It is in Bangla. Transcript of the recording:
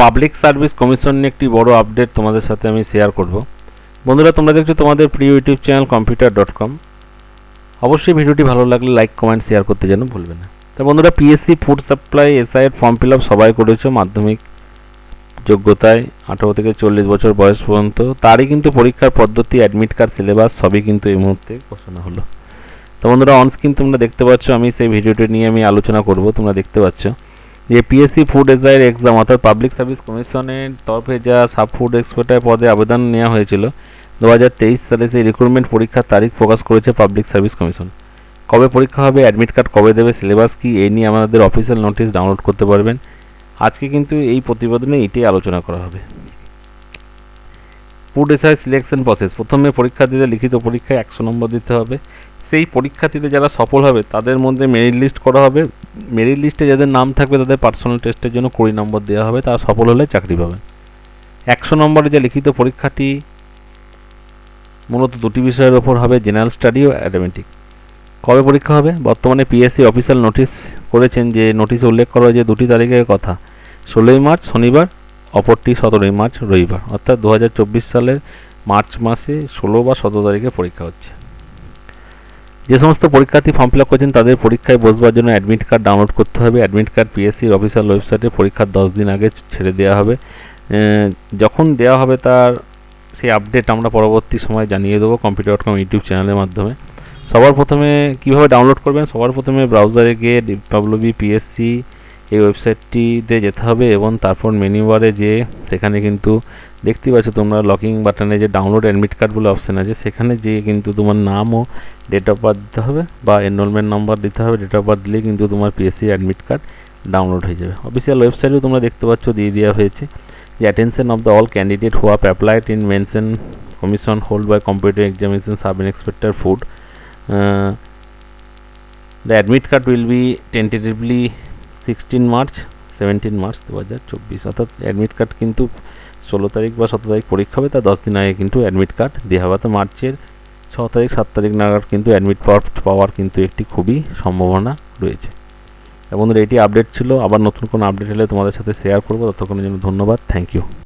পাবলিক সার্ভিস কমিশন নিয়ে একটি বড় আপডেট তোমাদের সাথে আমি শেয়ার করব। বন্ধুরা, তোমরা দেখছ তোমাদের প্রিয় YouTube channel computer dot com অবশ্যই ভিডিওটি ভালো লাগলে লাইক কমেন্ট শেয়ার করতে যেন ভুলবে না। তা বন্ধুরা পিএসসি ফুড সাপ্লাই এসআই এর ফর্ম ফিল আপ সবাই করেছ মাধ্যমিক যোগ্যতায়, আঠারো থেকে চল্লিশ বছর বয়স পর্যন্ত। তারই কিন্তু পরীক্ষার পদ্ধতি অ্যাডমিট কার্ড সিলেবাস সবই কিন্তু এই মুহূর্তে ঘোষণা হলো। তো বন্ধুরা অনস্ক্রিন তোমরা দেখতে পাচ্ছ, আমি সেই ভিডিওটি নিয়ে আমি আলোচনা করব, তোমরা দেখতে পাচ্ছ। যে পিএসসি ফুড এসআইয়ের এক্সাম অর্থাৎ পাবলিক সার্ভিস কমিশনের তরফে যা সাব ফুড এক্সপার্টার পদে আবেদন নেওয়া হয়েছিল দু হাজার তেইশ সালে সেই রিক্রুটমেন্ট পরীক্ষার তারিখ প্রকাশ করেছে পাবলিক সার্ভিস কমিশন কবে পরীক্ষা হবে অ্যাডমিট কার্ড কবে দেবে সিলেবাস কি এই নিয়ে আমাদের অফিসিয়াল নোটিশ ডাউনলোড করতে পারবেন। আজকে কিন্তু এই প্রতিবেদনে এটাই আলোচনা করা হবে। ফুড এসআই সিলেকশন প্রসেস প্রথমে পরীক্ষার্থীদের লিখিত পরীক্ষায় একশো নম্বর দিতে হবে। সেই পরীক্ষার্থীদের যারা সফল হবে, তাদের মধ্যে মেরিট লিস্ট করা হবে। মেরিট লিস্টে যাদের নাম থাকবে তাদের পার্সোনাল টেস্টের জন্য কুড়ি নম্বর দেওয়া হবে, তারা সফল হলে চাকরি পাবেন একশো নম্বরের যে লিখিত পরীক্ষাটি মূলত দুটি বিষয়ের ওপর হবে জেনারেল স্টাডি ও অ্যাডমেটিক কবে পরীক্ষা হবে? বর্তমানে পিএসসি অফিসিয়াল নোটিশ করেছেন যে নোটিশে উল্লেখ করা হয়েছে দুটি তারিখের কথা। ষোলোই মার্চ শনিবার, অপরটি সতেরোই মার্চ রবিবার। অর্থাৎ দু হাজার চব্বিশ সালের মার্চ মাসে ষোলো বা সতেরো তারিখে পরীক্ষা হচ্ছে। যে সমস্ত পরীক্ষার্থী ফর্ম ফিল আপ করছেন, তাদের পরীক্ষায় বসবার জন্য অ্যাডমিট কার্ড ডাউনলোড করতে হবে। অ্যাডমিট কার্ড পিএসসির অফিসিয়াল ওয়েবসাইটে পরীক্ষার দশ দিন আগে ছেড়ে দেওয়া হবে। যখন দেওয়া হবে তার সেই আপডেট আমরা পরবর্তী সময় জানিয়ে দেবো কম্পিউটার ডট কম ইউটিউব চ্যানেলের মাধ্যমে। সবার প্রথমে কীভাবে ডাউনলোড করবেন? সবার প্রথমে ব্রাউজারে গিয়ে ডিপাবলবি পিএসসি এই ওয়েবসাইটটিতে যেতে হবে এবং তারপর মেনু বারে যে সেখানে কিন্তু দেখতে পাচ্ছ তোমরা লকিং বাটনে যে ডাউনলোড অ্যাডমিট কার্ড বলে অপশান আছে, সেখানে যেয়ে কিন্তু তোমার নাম ও ডেট অফ বার্থ দিতে হবে বা এনরোলমেন্ট নাম্বার দিতে হবে ডেট অফ বার্থ দিলে কিন্তু তোমার পিএসসি অ্যাডমিট কার্ড ডাউনলোড হয়ে যাবে। অফিসিয়াল ওয়েবসাইটেও তোমরা দেখতে পাচ্ছ দিয়ে দেওয়া হয়েছে যে attention of the all candidate who up applied in mention commission hold by computer examination sub inspector food the admit card will be tentatively sixteen March seventeen March দু হাজার চব্বিশ। অর্থাৎ অ্যাডমিট কার্ড কিন্তু ষোলো তারিখ বা সতেরো তারিখ পরীক্ষা হবে তার দশ দিন আগে কিন্তু অ্যাডমিট কার্ড দেওয়া হবে। তো মার্চের ছ তারিখ, সাত তারিখ নাগাদ কিন্তু অ্যাডমিট পাওয়ার কিন্তু একটি খুবই সম্ভাবনা রয়েছে। বন্ধুরা, এটি আপডেট ছিল। আবার নতুন কোনো আপডেট হলে তোমাদের সাথে শেয়ার করব। ততক্ষণের জন্য ধন্যবাদ। Thank you